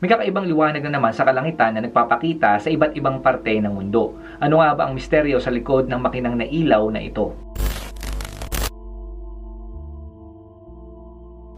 May kakaibang liwanag na naman sa kalangitan na nagpapakita sa iba't ibang parte ng mundo. Ano nga ba ang misteryo sa likod ng makinang na ilaw na ito?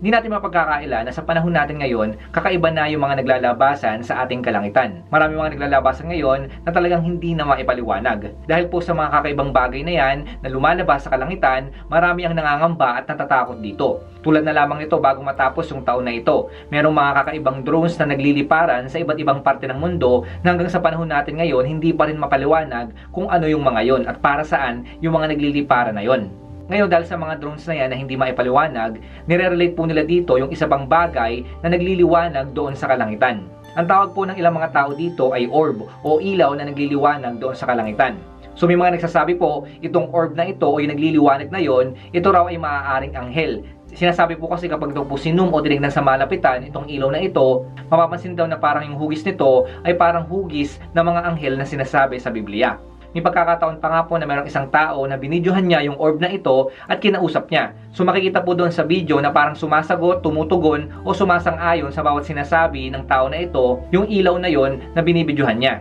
Hindi natin mapagkakaila na sa panahon natin ngayon, kakaiba na yung mga naglalabasan sa ating kalangitan. Marami mga naglalabasan ngayon na talagang hindi na maipaliwanag. Dahil po sa mga kakaibang bagay na yan na lumalabas sa kalangitan, marami ang nangangamba at natatakot dito. Tulad na lamang nito bago matapos yung taon na ito, merong mga kakaibang drones na nagliliparan sa iba't ibang parte ng mundo na hanggang sa panahon natin ngayon, hindi pa rin mapaliwanag kung ano yung mga yon at para saan yung mga nagliliparan na yon. Ngayon dahil sa mga drones na yan na hindi maipaliwanag, nire-relate po nila dito yung isa pang bagay na nagliliwanag doon sa kalangitan. Ang tawag po ng ilang mga tao dito ay orb o ilaw na nagliliwanag doon sa kalangitan. So may mga nagsasabi po, itong orb na ito o yung nagliliwanag na yon, ito raw ay maaaring anghel. Sinasabi po kasi kapag daw po sinum o dinignan sa malapitan itong ilaw na ito, mapapansin daw na parang yung hugis nito ay parang hugis ng mga anghel na sinasabi sa Biblia. May pagkakataon pa nga po na mayroong isang tao na binidyohan niya yung orb na ito at kinausap niya. So makikita po doon sa video na parang sumasagot, tumutugon o sumasang-ayon sa bawat sinasabi ng tao na ito yung ilaw na yon na binibidyohan niya.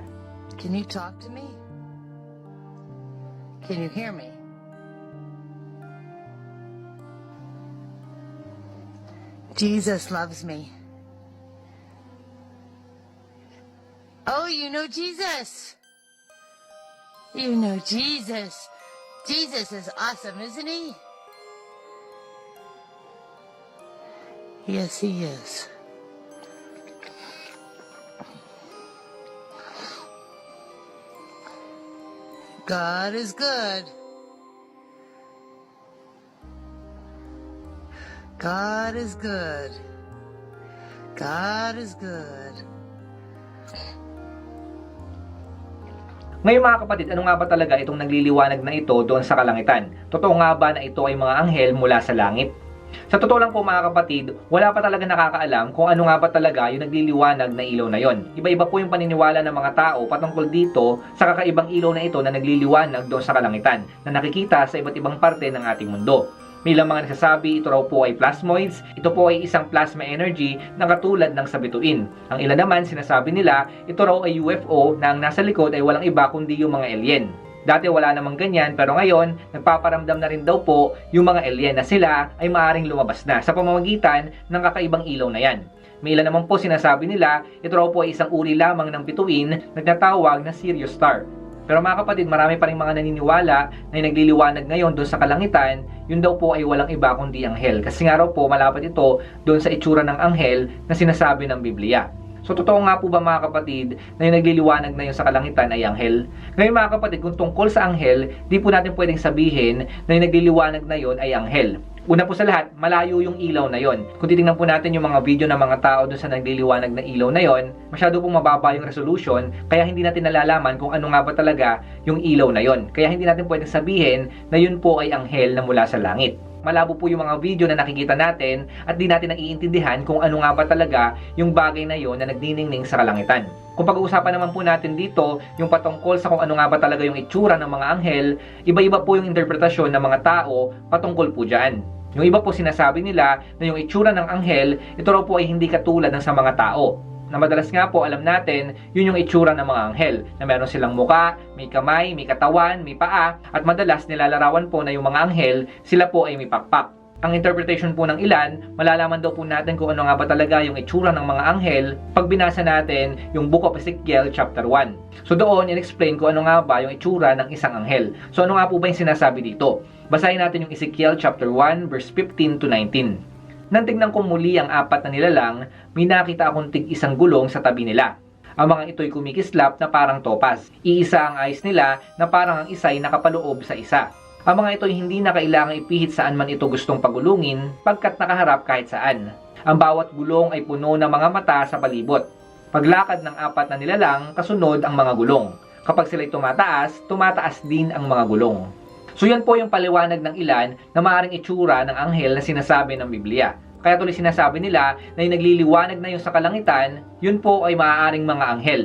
Can you talk to me? Can you hear me? Jesus loves me. Oh, you know Jesus. You know Jesus. Jesus is awesome, isn't he? Yes, he is. God is good. God is good. God is good. Ngayon mga kapatid, ano nga ba talaga itong nagliliwanag na ito doon sa kalangitan? Totoo nga ba na ito ay mga anghel mula sa langit? Sa totoo lang po mga kapatid, wala pa talaga nakakaalam kung ano nga ba talaga yung nagliliwanag na ilaw na yon. Iba-iba po yung paniniwala ng mga tao patungkol dito sa kakaibang ilaw na ito na nagliliwanag doon sa kalangitan na nakikita sa iba't ibang parte ng ating mundo. May ilang mga nagsasabi ito raw po ay plasmoids, ito po ay isang plasma energy na katulad ng sa bituin. Ang ilan naman sinasabi nila, ito raw ay UFO na ang nasa likod ay walang iba kundi yung mga alien. Dati wala namang ganyan pero ngayon nagpaparamdam na rin daw po yung mga alien na sila ay maaring lumabas na sa pamamagitan ng kakaibang ilaw na yan. May ilan naman po sinasabi nila ito raw po ay isang uri lamang ng bituin na tinatawag na Sirius Star. Pero mga kapatid, marami pa rin mga naniniwala na yung nagliliwanag ngayon doon sa kalangitan, yun daw po ay walang iba kundi anghel. Kasi nga raw po, malapit ito doon sa itsura ng anghel na sinasabi ng Biblia. So totoo nga po ba mga kapatid na yung nagliliwanag na yun sa kalangitan ay anghel? Ngayon mga kapatid, kung tungkol sa anghel, di po natin pwedeng sabihin na yung nagliliwanag na yun ay anghel. Una po sa lahat, malayo yung ilaw na yon. Kung titingnan po natin yung mga video ng mga tao doon sa nagliliwanag na ilaw na yon, masyado pong mababa yung resolution, kaya hindi natin nalalaman kung ano nga ba talaga yung ilaw na yon. Kaya hindi natin pwedeng sabihin na yun po ay anghel na mula sa langit malabo po yung mga video na nakikita natin at di natin naiintindihan kung ano nga ba talaga yung bagay na yon na nagniningning sa kalangitan. Kung pag-uusapan naman po natin dito yung patungkol sa kung ano nga ba talaga yung itsura ng mga anghel, iba-iba po yung interpretasyon ng mga tao patungkol po dyan. Yung iba po sinasabi nila na yung itsura ng anghel, ito raw po ay hindi katulad ng sa mga tao na madalas nga po alam natin, yun yung itsura ng mga anghel, na meron silang muka, may kamay, may katawan, may paa, at madalas nilalarawan po na yung mga anghel, sila po ay may pakpak. Ang interpretation po ng ilan, malalaman daw po natin kung ano nga ba talaga yung itsura ng mga anghel pag binasa natin yung Book of Ezekiel chapter 1. So doon, in-explain ko ano nga ba yung itsura ng isang anghel. So ano nga po ba yung sinasabi dito? Basahin natin yung Ezekiel chapter 1 verse 15 to 19. Nang tignan ko muli ang apat na nilalang, may nakita akong tig isang gulong sa tabi nila. Ang mga ito'y kumikislap na parang topas. Iisa ang eyes nila na parang ang isa'y nakapaloob sa isa. Ang mga ito'y hindi na kailangang ipihit saan man ito gustong pagulungin pagkat nakaharap kahit saan. Ang bawat gulong ay puno ng mga mata sa palibot. Paglakad ng apat na nilalang, kasunod ang mga gulong. Kapag sila'y tumataas, tumataas din ang mga gulong. So yan po yung paliwanag ng ilan na maaaring itsura ng anghel na sinasabi ng Biblia. Kaya tuloy sinasabi nila na yung nagliliwanag na yung sa kalangitan, yun po ay maaaring mga anghel.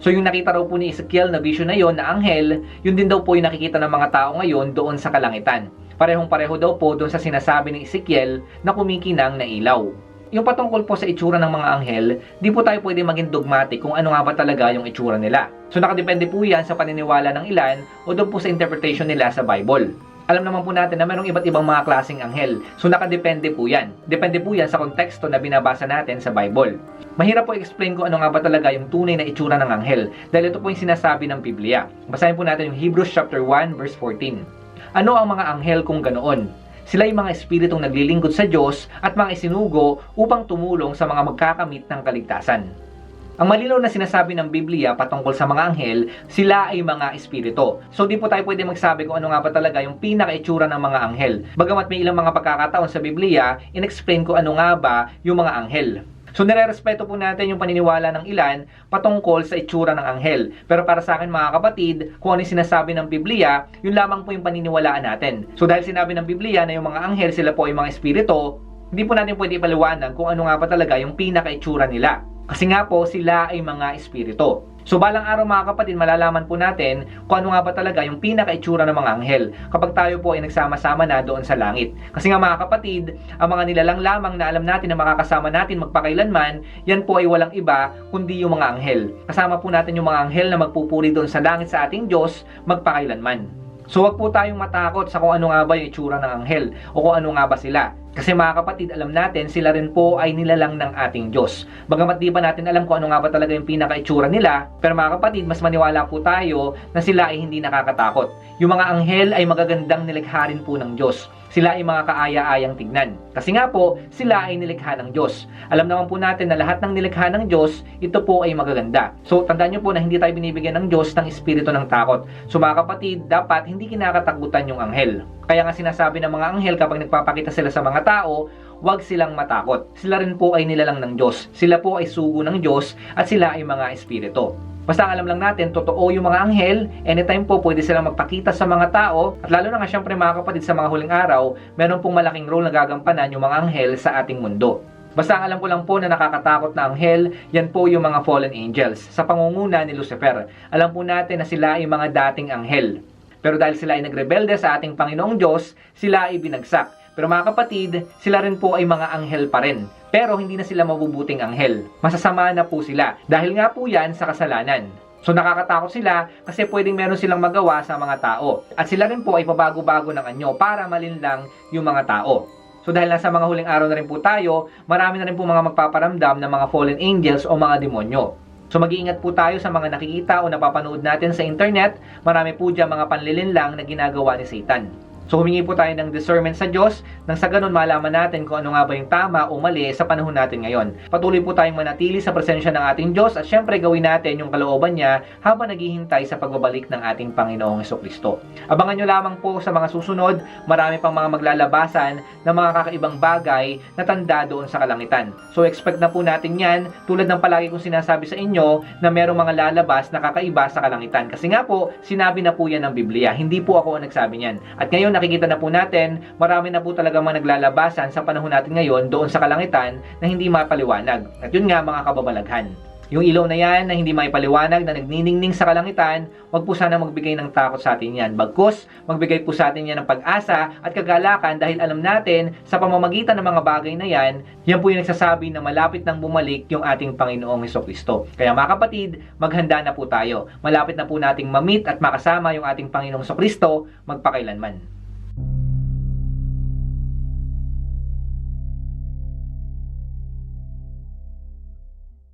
So yung nakita raw po ni Ezekiel na vision na yon na anghel, yun din daw po yung nakikita ng mga tao ngayon doon sa kalangitan. Parehong pareho daw po doon sa sinasabi ni Ezekiel na kumikinang na ilaw. Yung patungkol po sa itsura ng mga anghel, di po tayo pwede maging dogmatic kung ano nga ba talaga yung itsura nila. So nakadepende po yan sa paniniwala ng ilan o doon po sa interpretation nila sa Bible. Alam naman po natin na mayroong iba't ibang mga klaseng anghel. So nakadepende po yan. Depende po yan sa konteksto na binabasa natin sa Bible. Mahirap po explain kung ano nga ba talaga yung tunay na itsura ng anghel dahil ito po yung sinasabi ng Biblia. Basahin po natin yung Hebrews chapter 1 verse 14. Ano ang mga anghel kung ganoon? Sila ay mga espiritong naglilingkod sa Diyos at mga isinugo upang tumulong sa mga magkakamit ng kaligtasan. Ang malinaw na sinasabi ng Biblia patungkol sa mga anghel, sila ay mga espiritu. So di po tayo pwede magsabi kung ano nga ba talaga yung pinaka-itsura ng mga anghel. Bagamat may ilang mga pagkakataon sa Biblia, in-explain ko ano nga ba yung mga anghel. So nire-respeto po natin yung paniniwala ng ilan patungkol sa itsura ng anghel. Pero para sa akin mga kapatid, kung ano yung sinasabi ng Biblia, yun lamang po yung paniniwalaan natin. So dahil sinabi ng Biblia na yung mga anghel sila po ay mga espiritu, hindi po natin pwede ipaliwanag kung ano nga ba talaga yung pinaka-itsura nila. Kasi nga po, sila ay mga espiritu. So balang araw mga kapatid, malalaman po natin kung ano nga ba talaga yung pinaka-itsura ng mga anghel kapag tayo po ay nagsama-sama na doon sa langit. Kasi nga mga kapatid, ang mga nilalang lamang na alam natin na makakasama natin magpakailanman, yan po ay walang iba kundi yung mga anghel. Kasama po natin yung mga anghel na magpupuri doon sa langit sa ating Diyos magpakailanman. So wag po tayong matakot sa kung ano nga ba yung itsura ng anghel o kung ano nga ba sila. Kasi mga kapatid, alam natin sila rin po ay nilalang ng ating Diyos. Bagamat di ba natin alam kung ano nga ba talaga yung pinaka-itsura nila, pero mga kapatid, mas maniwala po tayo na sila ay hindi nakakatakot. Yung mga anghel ay magagandang nilikha rin po ng Diyos. Sila ay mga kaaya-ayang tignan. Kasi nga po, sila ay nilikha ng Diyos. Alam naman po natin na lahat ng nilikha ng Diyos, ito po ay magaganda. So, tandaan nyo po na hindi tayo binibigyan ng Diyos ng espiritu ng takot. So, mga kapatid, dapat hindi kinakatakutan yung anghel. Kaya nga sinasabi ng mga anghel kapag nagpapakita sila sa mga tao, huwag silang matakot. Sila rin po ay nilalang ng Diyos. Sila po ay sugo ng Diyos at sila ay mga espiritu. Basta ang alam lang natin, totoo yung mga anghel, anytime po pwede silang magpakita sa mga tao, at lalo na nga syempre mga kapatid sa mga huling araw, meron pong malaking role na gagampanan yung mga anghel sa ating mundo. Basta ang alam ko lang po na nakakatakot na anghel, yan po yung mga fallen angels, sa pangunguna ni Lucifer. Alam po natin na sila ay mga dating anghel. Pero dahil sila ay nagrebelde sa ating Panginoong Diyos, sila ay binagsak. Pero mga kapatid, sila rin po ay mga anghel pa rin. Pero hindi na sila mabubuting anghel. Masasama na po sila. Dahil nga po yan sa kasalanan. So nakakatakot sila kasi pwedeng meron silang magawa sa mga tao. At sila rin po ay pabago-bago ng anyo para malinlang yung mga tao. So dahil nasa mga huling araw na rin po tayo, marami na rin po mga magpaparamdam ng mga fallen angels o mga demonyo. So mag-iingat po tayo sa mga nakikita o napapanood natin sa internet. Marami po dyan mga panlilinlang na ginagawa ni Satan. So humingi po tayo ng discernment sa Diyos nang sa ganun malaman natin kung ano nga ba yung tama o mali sa panahon natin ngayon. Patuloy po tayong manatili sa presensya ng ating Diyos at syempre gawin natin yung kalooban niya habang naghihintay sa pagbabalik ng ating Panginoong Kristo. Abangan nyo lamang po sa mga susunod, marami pang mga maglalabasan ng mga kakaibang bagay na tanda doon sa kalangitan. So expect na po natin yan tulad ng palagi kong sinasabi sa inyo na merong mga lalabas na kakaiba sa kalangitan. Kasi nga po, sinabi na po yan ng Biblia. Hindi po ako ang nagsabi niyan. At ngayon nakikita na po natin, marami na po talaga mga naglalabasan sa panahon natin ngayon doon sa kalangitan na hindi mapaliwanag. At yun nga mga kababalaghan. Yung ilaw na yan na hindi maipaliwanag na nagniningning sa kalangitan, wag po sana magbigay ng takot sa atin yan. Bagkus, magbigay po sa atin yan ng pag-asa at kagalakan dahil alam natin sa pamamagitan ng mga bagay na yan, yan po yung nagsasabi na malapit nang bumalik yung ating Panginoong Heso Kristo. Kaya mga kapatid, maghanda na po tayo. Malapit na po nating mamit at makasama yung ating Panginoong Heso Kristo magpakailanman.